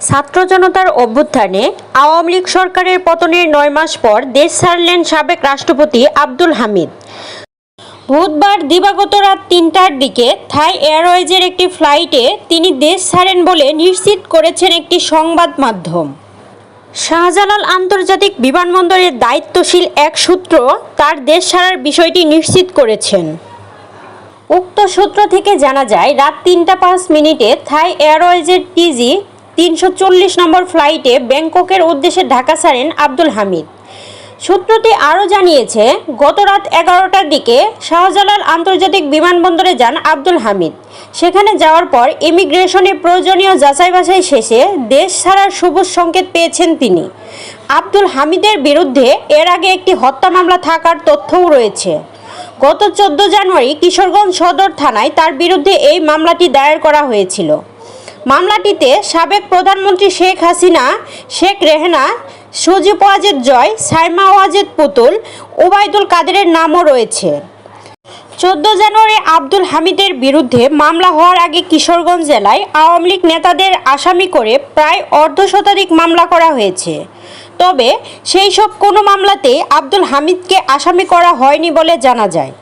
ছাত্র জনতার অভ্যুত্থানে আওয়ামী লীগ সরকারের পতনের নয় মাস পর দেশ ছাড়লেন সাবেক রাষ্ট্রপতি আব্দুল হামিদ। বুধবার দিবাগত রাত তিনটার দিকে থাই এয়ারওয়েজের একটি ফ্লাইটে তিনি দেশ ছাড়েন বলে নিশ্চিত করেছেন একটি সংবাদ মাধ্যম। শাহজালাল আন্তর্জাতিক বিমানবন্দরের দায়িত্বশীল এক সূত্র তার দেশ ছাড়ার বিষয়টি নিশ্চিত করেছেন। উক্ত সূত্র থেকে জানা যায়, রাত তিনটা পাঁচ মিনিটে থাই এয়ারওয়েজের টিজি তিনশো চল্লিশ নম্বর ফ্লাইটে ব্যাংককের উদ্দেশ্যে ঢাকা ছাড়েন আব্দুল হামিদ। সূত্রটি আরও জানিয়েছে, গত রাত এগারোটার দিকে শাহজালাল আন্তর্জাতিক বিমানবন্দরে যান আব্দুল হামিদ। সেখানে যাওয়ার পর ইমিগ্রেশনে প্রয়োজনীয় যাচাই বাছাই শেষে দেশ ছাড়ার সবুজ সংকেত পেয়েছেন তিনি। আব্দুল হামিদের বিরুদ্ধে এর আগে একটি হত্যা মামলা থাকার তথ্যও রয়েছে। গত চোদ্দ জানুয়ারি কিশোরগঞ্জ সদর থানায় তার বিরুদ্ধে এই মামলাটি দায়ের করা হয়েছিল। মামলাটিতে সাবেক প্রধানমন্ত্রী শেখ হাসিনা, শেখ রেহনা, সজীব ওয়াজেদ জয়, সাইমা ওয়াজেদ পুতুল, ওবায়দুল কাদেরের নামও রয়েছে। চোদ্দ জানুয়ারি আব্দুল হামিদের বিরুদ্ধে মামলা হওয়ার আগে কিশোরগঞ্জ জেলায় আওয়ামী লীগ নেতাদের আসামি করে প্রায় অর্ধ শতাধিক মামলা করা হয়েছে। তবে সেই সব কোনো মামলাতেই আব্দুল হামিদকে আসামি করা হয়নি বলে জানা যায়।